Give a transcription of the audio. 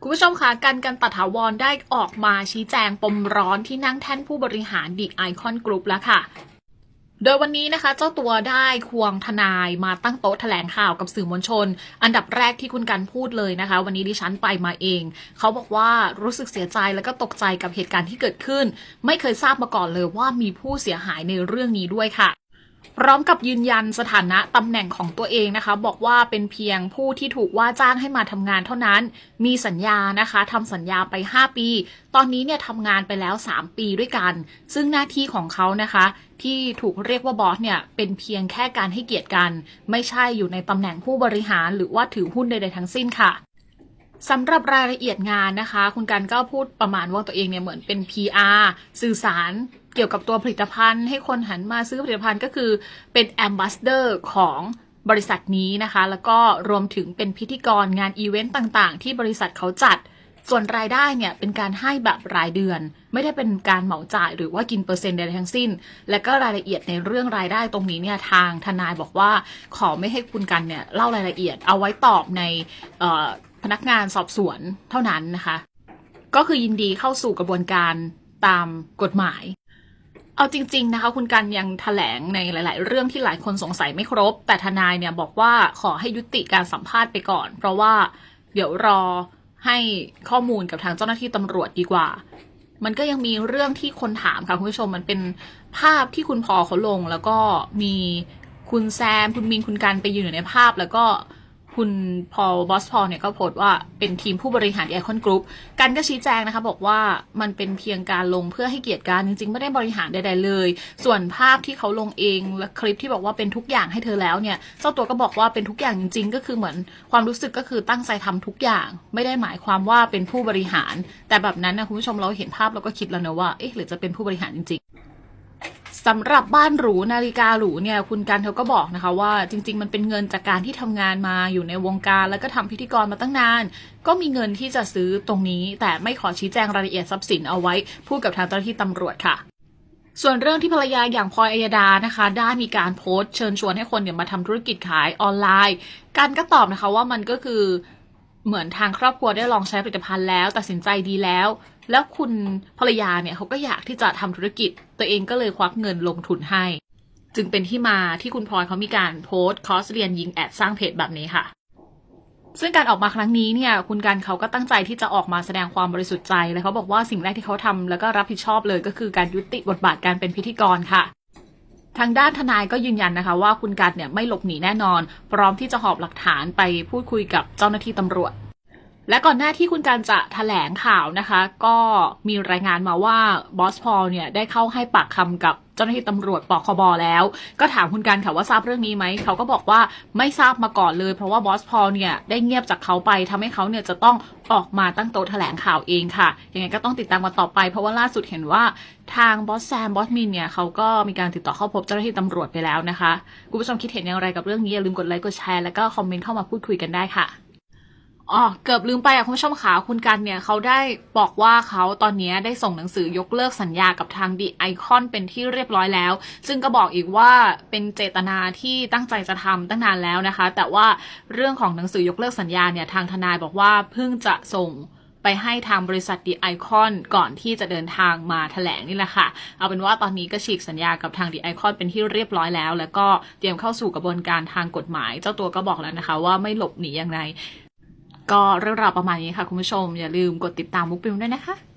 คุณผู้ชมคะกันกันตถาวรได้ออกมาชี้แจงปมร้อนที่นั่งแท่นผู้บริหารดิไอคอนกรุ๊ปแล้วค่ะ โดยวันนี้นะคะ เจ้าตัวได้ควงทนายมาตั้งโต๊ะแถลงข่าวกับสื่อมวลชน อันดับแรกที่คุณกันพูดเลยนะคะ วันนี้ดิฉันไปมาเอง เขาบอกว่ารู้สึกเสียใจแล้วก็ตกใจกับเหตุการณ์ที่เกิดขึ้น ไม่เคยทราบมาก่อนเลยว่ามีผู้เสียหายในเรื่องนี้ด้วยค่ะ พร้อมกับยืนยันสถานะตำแหน่งของตัวเองนะคะ บอกว่าเป็นเพียงผู้ที่ถูกว่าจ้างให้มาทำงานเท่านั้น มีสัญญานะคะทำสัญญาไป 5 ปี ตอนนี้เนี่ยทำงานไปแล้ว 3 ปีด้วยกัน ซึ่งหน้าที่ของเขานะคะ ที่ถูกเรียกว่าบอสเนี่ยเป็นเพียงแค่การให้เกียรติกัน ไม่ใช่อยู่ในตำแหน่งผู้บริหาร หรือว่าถือหุ้นใดๆทั้งสิ้นค่ะ สำหรับรายละเอียดงานนะคะ คุณกันก็พูดประมาณว่าตัวเองเนี่ยเหมือนเป็น PR สื่อสารเกี่ยวกับตัวผลิตภัณฑ์ ให้คนหันมาซื้อผลิตภัณฑ์ก็คือเป็นแอมบ s สเดอร์ของบริษัทนี้นะคะ แล้วก็รวมถึงเป็นพิธีกรงานอีเวนต์ต่างๆ ที่บริษัทเขาจัด ส่วนรายได้เนี่ยเป็นการให้แบบรายเดือน ไม่ได้เป็นการเหมาจ่ายหรือว่ากินเปอร์เซ็นต์ใดทั้งสิ้น และก็รายละเอียดในเรื่องรายได้ตรงนี้เนี่ยทางทนายบอกว่าขอไม่ให้คุณกันเนี่ยเล่ารายละเอียดเอาไว้ตอบในเอ่อ พนักงานสอบสวนเท่านั้นนะคะ ก็คือยินดีเข้าสู่กระบวนการตามกฎหมาย เอาจริง ๆนะคะ คุณกันยังแถลงในหลาย ๆ เรื่องที่หลายคนสงสัยไม่ครบ แต่ทนายเนี่ยบอกว่าขอให้ยุติการสัมภาษณ์ไปก่อน เพราะว่าเดี๋ยวรอให้ข้อมูลกับทางเจ้าหน้าที่ตำรวจดีกว่า มันก็ยังมีเรื่องที่คนถามค่ะคุณผู้ชมมันเป็นภาพที่คุณพอเขาลง แล้วก็มีคุณแซม คุณมินคุณกันไปยืนอยู่ในภาพแล้วก็ คุณพอลบอสพอลเนี่ยก็โพสต์ว่าเป็นทีมผู้บริหารไอคอนกรุ๊ปกันก็ชี้แจงนะคะ บอกว่ามันเป็นเพียงการลงเพื่อให้เกียรติการจริงๆ ไม่ได้บริหารใดๆเลย ส่วนภาพที่เขาลงเองและคลิปที่บอกว่าเป็นทุกอย่างให้เธอแล้วเนี่ยเจ้าตัวก็บอกว่าเป็นทุกอย่างจริง ๆ ก็คือเหมือนความรู้สึกก็คือตั้งใจทำทุกอย่าง ไม่ได้หมายความว่าเป็นผู้บริหาร แต่แบบนั้นนะคุณผู้ชมเราเห็นภาพเราก็คิดแล้วนะว่าเอ๊ะหรือจะเป็นผู้บริหารจริง สำหรับบ้านหรูนาฬิกาหรูเนี่ยคุณกันเขาก็บอกนะคะว่าจริง ๆ มันเป็นเงินจากการที่ทำงานมาอยู่ในวงการ แล้วก็ทำพิธีกรมาตั้งนาน ก็มีเงินที่จะซื้อตรงนี้ แต่ไม่ขอชี้แจงรายละเอียดทรัพย์สินเอาไว้ พูดกับทางเจ้าหน้าที่ตำรวจค่ะส่วนเรื่องที่ภรรยาอย่างพลอยอัยดานะคะ ได้มีการโพสต์เชิญชวนให้คนเนี่ยมาทำธุรกิจขายออนไลน์กันก็ตอบนะคะว่ามันก็คือเหมือนทางครอบครัวได้ลองใช้ผลิตภัณฑ์แล้ว ตัดสินใจดีแล้ว แล้วคุณภรรยาเนี่ยเขาก็อยากที่จะทำธุรกิจ ตัวเองก็เลยควักเงินลงทุนให้ จึงเป็นที่มาที่คุณพลอยเขามีการโพสต์คอร์สเรียนยิงแอดสร้างเพจแบบนี้ค่ะ ซึ่งการออกมาครั้งนี้เนี่ย คุณกันเขาก็ตั้งใจที่จะออกมาแสดงความบริสุทธิ์ใจและเขาบอกว่าสิ่งแรกที่เขาทำแล้วก็รับผิดชอบเลย ก็คือการยุติบทบาทการเป็นพิธีกรค่ะทางด้านทนายก็ยืนยันนะคะว่าคุณกันเนี่ยไม่หลบหนีแน่นอน พร้อมที่จะหอบหลักฐานไปพูดคุยกับเจ้าหน้าที่ตำรวจ และก่อนหน้าที่คุณการจะแถลงข่าวนะคะ ก็มีรายงานมาว่าบอสพอลเนี่ยได้เข้าให้ปากคำกับเจ้าหน้าที่ตำรวจปคบแล้ว ก็ถามคุณการค่ะว่าทราบเรื่องนี้ไหม เขาก็บอกว่าไม่ทราบมาก่อนเลย เพราะว่าบอสพอลเนี่ยได้เงียบจากเขาไปทำให้เขาเนี่ยจะต้องออกมาตั้งโต๊ะแถลงข่าวเองค่ะ ยังไงก็ต้องติดตามกันต่อไป เพราะว่าล่าสุดเห็นว่าทางบอสแซมบอสมินเนี่ยเขาก็มีการติดต่อเข้าพบเจ้าหน้าที่ตำรวจไปแล้วนะคะ คุณผู้ชมคิดเห็นอย่างไรกับเรื่องนี้อย่าลืมกดไลค์กดแชร์แล้วก็คอมเมนต์เข้ามาพูดคุยกันได้ค่ะ อ๋อเกือบลืมไปอะคุณผู้ชมขาคุณกันเนี่ยเขาได้บอกว่าเขาตอนนี้ได้ส่งหนังสือยกเลิกสัญญากับทางดีไอคอนเป็นที่เรียบร้อยแล้ว ซึ่งก็บอกอีกว่าเป็นเจตนาที่ตั้งใจจะทำตั้งนานแล้วนะคะ แต่ว่าเรื่องของหนังสือยกเลิกสัญญาเนี่ยทางทนายบอกว่าเพิ่งจะส่งไปให้ทางบริษัทดีไอคอนก่อนที่จะเดินทางมาแถลงนี่แหละค่ะ เอาเป็นว่าตอนนี้ก็ฉีกสัญญากับทางดีไอคอนเป็นที่เรียบร้อยแล้ว แล้วก็เตรียมเข้าสู่กระบวนการทางกฎหมาย เจ้าตัวก็บอกแล้วนะคะ ว่าไม่หลบหนีอย่างไร ก็เรื่องราวประมาณนี้ค่ะคุณผู้ชม อย่าลืมกดติดตามมุกปิวด้วยนะคะ